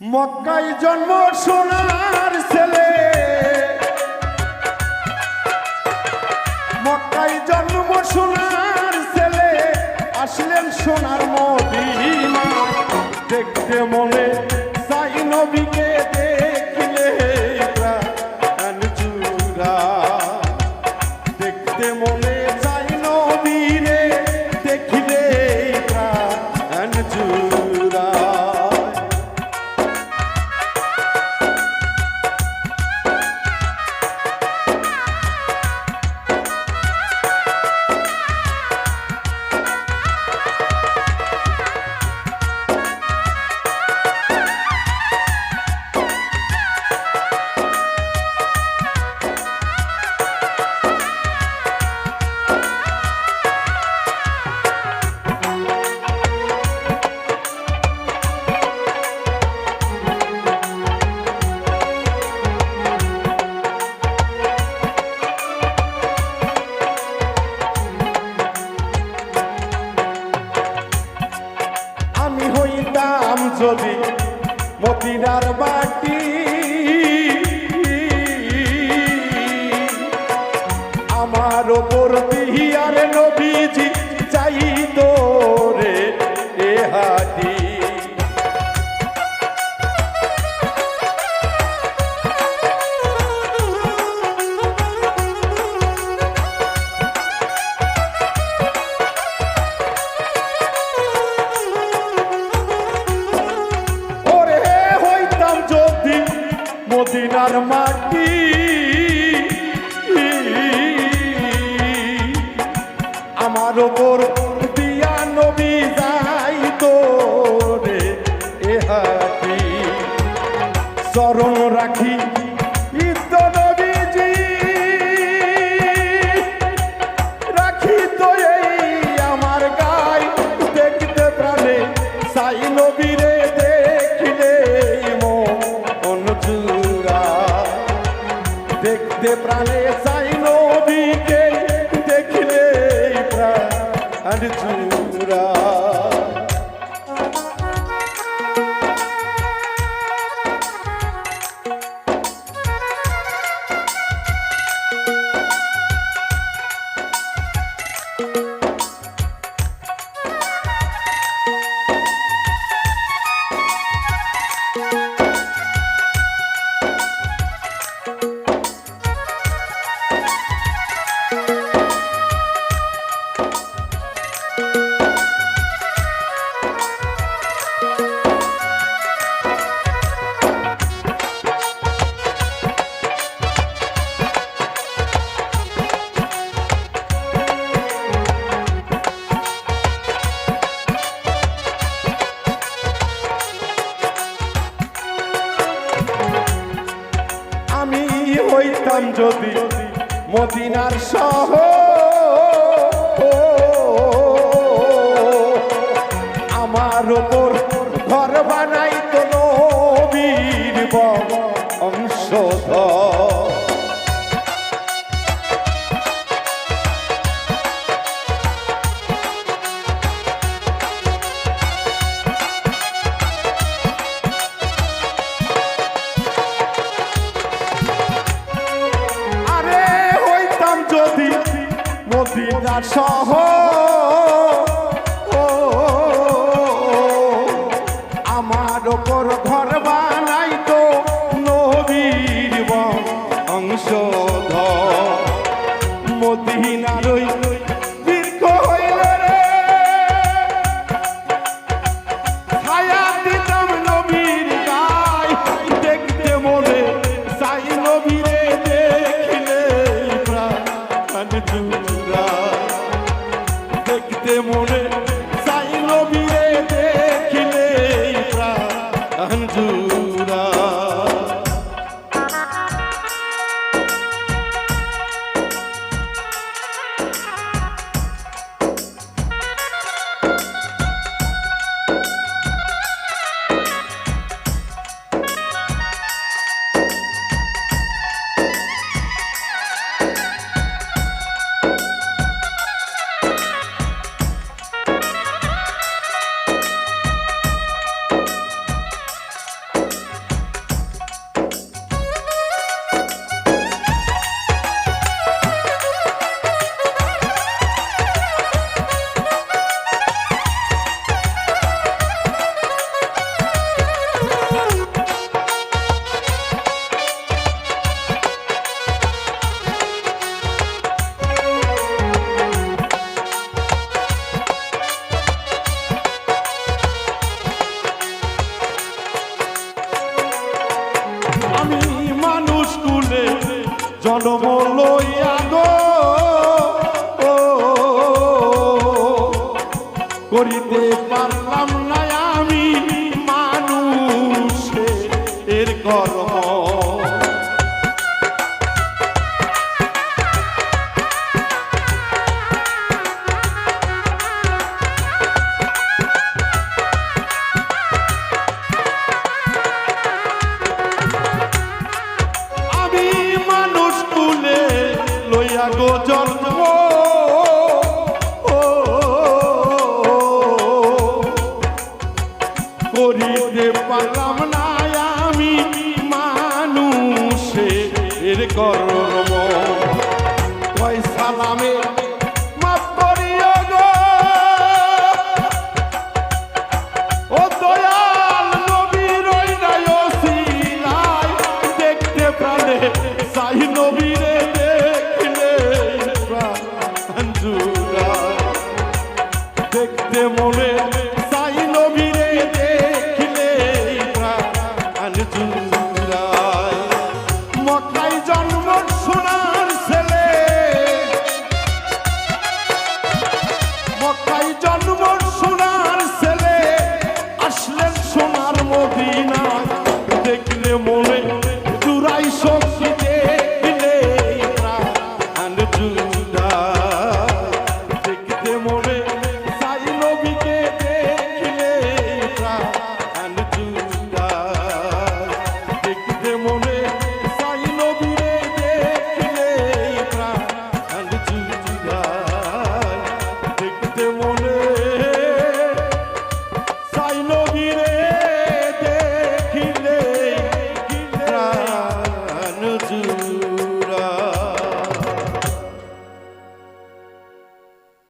মক্কাই জন্ম সোনার ছেলে। মক্কাই জন্ম সোনার ছেলে। আসলেন সোনার মদিমা দেখতে মনে সাই নবীকে। যদি মতিনার বাটি গোবর দিয়া নবী। আর চূড়া যদি মদিনার শহর বিরাট শহর জন্ম লইয়া গো করিতে পারলাম করিতে পারলাম না আমি মানুষের কর্ম। পয়সা নামে